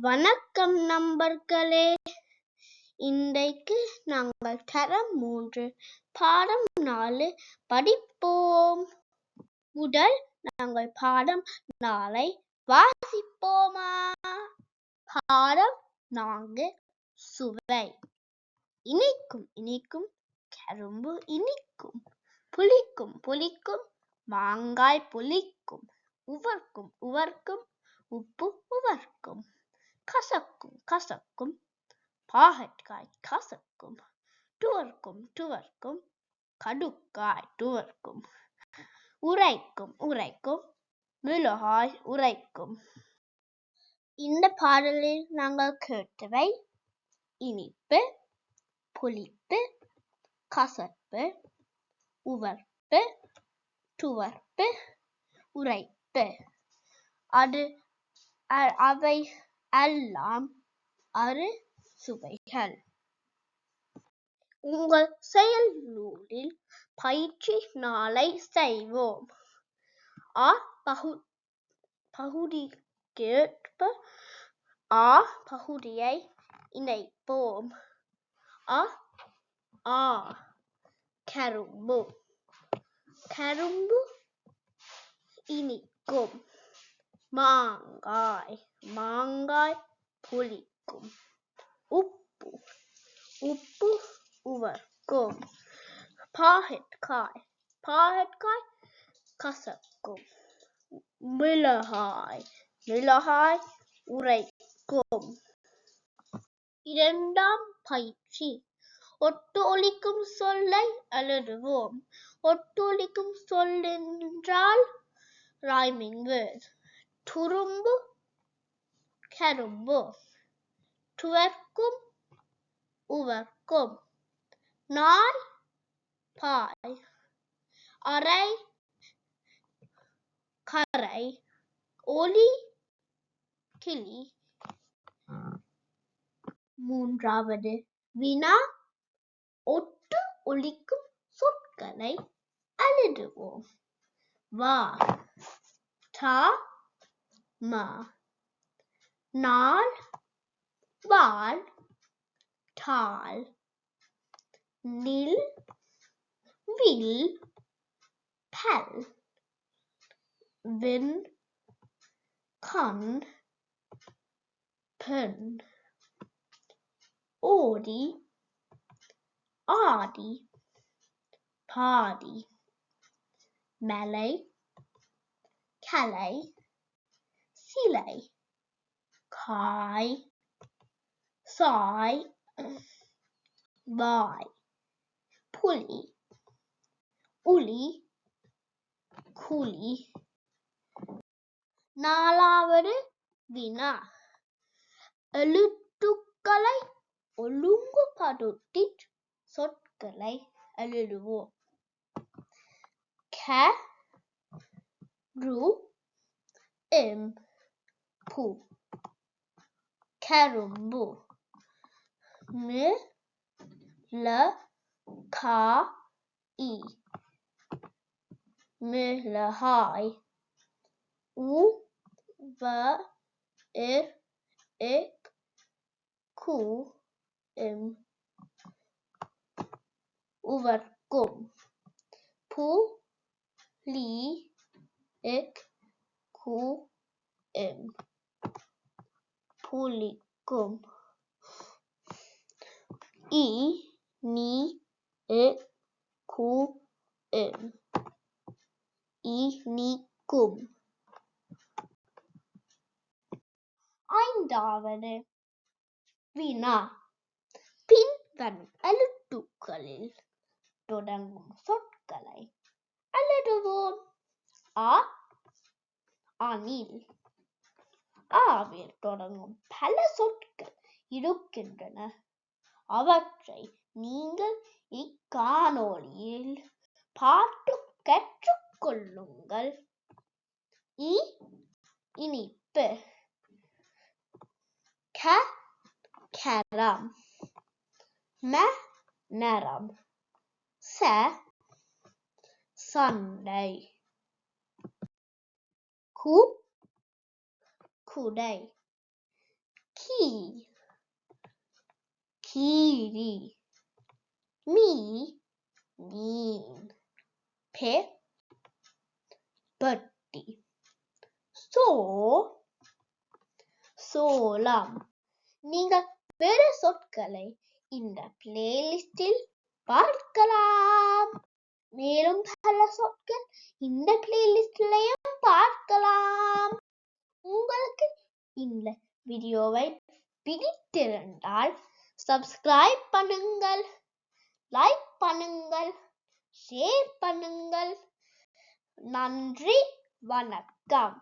வணக்கம் நண்பர்களே. இன்றைக்கு நாங்கள் தரம் மூன்று பாடம் நாலு படிப்போம். முதல் நாங்கள் பாடம் நாளை வாசிப்போமா? பாடம் நான்கு சுவை. இனிக்கும் இனிக்கும் கரும்பு இனிக்கும் புளிக்கும் புளிக்கும் மாங்காய் புளிக்கும் உவர்க்கும் உவர்க்கும் உப்பு உவர்க்கும். கசக்கும் கசக்கும் பாகற்காய் கசக்கும் துவர்க்கும் துவர்க்கும் கடுக்காய் துவர்க்கும் உரைக்கும் உரைக்கும் மிளகாய் உரைக்கும் இந்த பாடலில் நாங்கள் கேட்டவை இனிப்பு புளிப்பு கசப்பு உவர்ப்பு துவர்ப்பு உரைப்பு. அது அவை எல்லாம் அறு சுவைகள் உங்கள் செயல் நூலில் பயிற்சி நாளை செய்வோம். ஆ பகு பகுதிக்கேற்ப ஆ பகுதியை இணைப்போம். அ ஆ கரும்பு கரும்பு இனிக்கும். மாங்காய் மாங்காய் புளிக்கும். உப்பு உப்பு உவர்க்கும். பாகற்காய் பாகற்காய் கசக்கும். மிளகாய் மிளகாய் உரைக்கும். இரண்டாம் பயிற்சி. ஒட்டொலிக்கும் சொல்லை எழுதுவோம் ஒட்டொலிக்கும் சொல் என்றால் rhyming word துரும்பு கரும்பு. துவர்க்கும் உவர்க்கும். நாய் பாய். அறை கரை. ஒலி கிளி. மூன்றாவது வினா. ஒட்டு ஒலிக்கும் சொற்களை எழுதுவோம் வா தா ma nal val tal nil will pal win con pun Audi, Ardy, Pardy, Malay, Calais, சிலை Kai. Sai. வாய் Puli. Uli. Kuli. நாலாவது வினா எழுத்துக்களை ஒழுங்குபடுத்தி சொற்களை எழுதுவோம் க ரு எம் பு கரும்பு மி ல கா இ மிளகாய் உ வ இர் இக் கு இம் உவர்க்கும் பு லி இக் கு இம் நீ இக் கு இம் இனிக்கும் ஐந்தாவது. வினா. பின்வரும் எழுத்துக்களில். தொடங்கும் சொற்களை எழுதுவோம் ஆ அணில். ஆவில் தொடங்கும் பல சொற்கள் இருக்கின்றன. அவற்றை நீங்கள் இக்காணொளியில் பார்த்து கற்றுக்கொள்ளுங்கள். இ இனிப்பு. க கரம். ம நரம் ச சண்டை. கு குடை. கீ. கீரி மீ. மீன். பெ பட்டி. சோ. சோளம். நீங்கள் பிற சொற்களை இந்த பிளேலிஸ்டில் பார்க்கலாம். மேலும் பல சொற்கள் இந்த பிளேலிஸ்டிலையும் பார்க்கலாம். உங்களுக்கு இந்த வீடியோவை பிடித்திருந்தால் சப்ஸ்கிரைப் பண்ணுங்கள் லைக் பண்ணுங்கள் ஷேர் பண்ணுங்கள். நன்றி வணக்கம்.